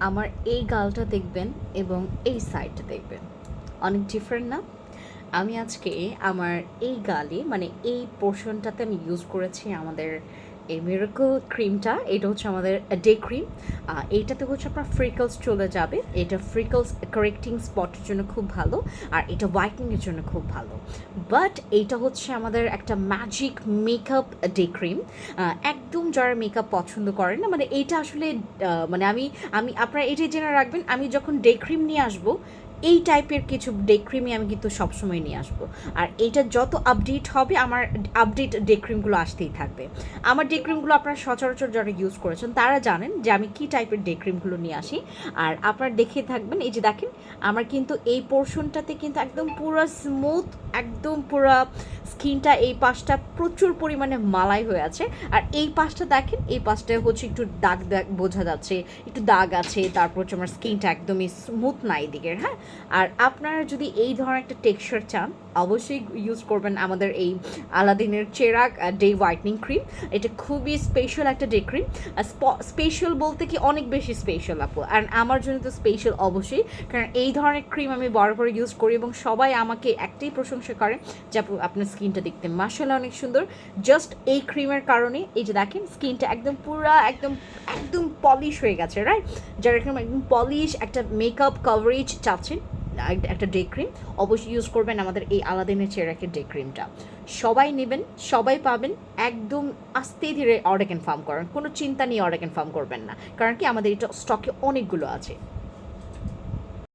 আমার এই গালটা দেখবেন এবং এই সাইডটা দেখবেন। অনেক ডিফারেন্ট না? আমি আজকে আমার এই গালে মানে এই পোর্শনটাতে আমি ইউজ করেছি আমাদের এই মিরাকল ক্রিমটা এটা হচ্ছে আমাদের ডে ক্রিম এইটাতে হচ্ছে আপনার ফ্রিকলস চলে যাবে। এটা ফ্রিকলস কারেক্টিং স্পটের জন্য খুব ভালো, আর এটা হোয়াইটনিংয়ের জন্য খুব ভালো। বাট এইটা হচ্ছে আমাদের একটা ম্যাজিক মেকআপ ডে ক্রিম একদম যারা মেকআপ পছন্দ করেন না মানে এইটা আসলে মানে আমি আমি, আপনারা এটাই জেনে রাখবেন, আমি যখন ডে ক্রিম নিয়ে আসব এই টাইপের কিছু ডে ক্রিমই আমি কিন্তু সবসময় নিয়ে আসব। আর এইটা যত আপডেট হবে, আমার আপডেট ডে ক্রিমগুলো আসতেই থাকবে। আমার ডে ক্রিমগুলো আপনারা সচরাচর যারা ইউজ করেছেন, তারা জানেন যে আমি কী টাইপের ডে ক্রিমগুলো নিয়ে আসি। আর আপনারা দেখে থাকবেন, এই যে দেখেন, আমার কিন্তু এই পোর্শনটাতে কিন্তু একদম পুরো স্মুথ একদম পুরো স্কিনটা এই পাশটা প্রচুর পরিমাণে মালাই হয়ে আছে। আর এই পাশটা দেখেন, এই পাশটায় হচ্ছে একটু দাগ দাগ বোঝা যাচ্ছে, একটু দাগ আছে, তারপর হচ্ছে আমার স্কিনটা একদমই স্মুথ না এই দিকের হ্যাঁ? আর আপনারা যদি এই ধরনের একটা টেক্সচার চান, অবশ্যই ইউজ করবেন আমাদের এই আলাদিনের চেরাক ডে হোয়াইটনিং ক্রিম এটা খুবই স্পেশাল একটা ডে ক্রিম স্পেশাল বলতে কি অনেক বেশি স্পেশাল আপু। আর আমার জন্য তো স্পেশাল অবশ্যই, কারণ এই ধরনের ক্রিম আমি বড় করে ইউজ করি এবং সবাই আমাকে একটাই প্রশংসা করে যে আপু, আপনার স্কিনটা দেখতে মাসাল্লাহ অনেক সুন্দর। জাস্ট এই ক্রিমের কারণে এই যে দেখেন স্কিনটা একদম পুরা, একদম একদম পলিশ হয়ে গেছে রাইট যার এরকম একদম পলিশ একটা মেকআপ কভারেজ চাচ্ছেন। একটা ডে ক্রিম অবশ্যই ইউজ করবেন আমাদের এই আলাদিনের চেরাকের ডে ক্রিমটা সবাই নেবেন, সবাই পাবেন, একদম আস্তে ধীরে অর্ডার কনফার্ম করেন কোনো চিন্তা নিয়ে অর্ডার কনফার্ম করবেন না। কারণ কি, আমাদের এটা স্টকে অনেকগুলো আছে।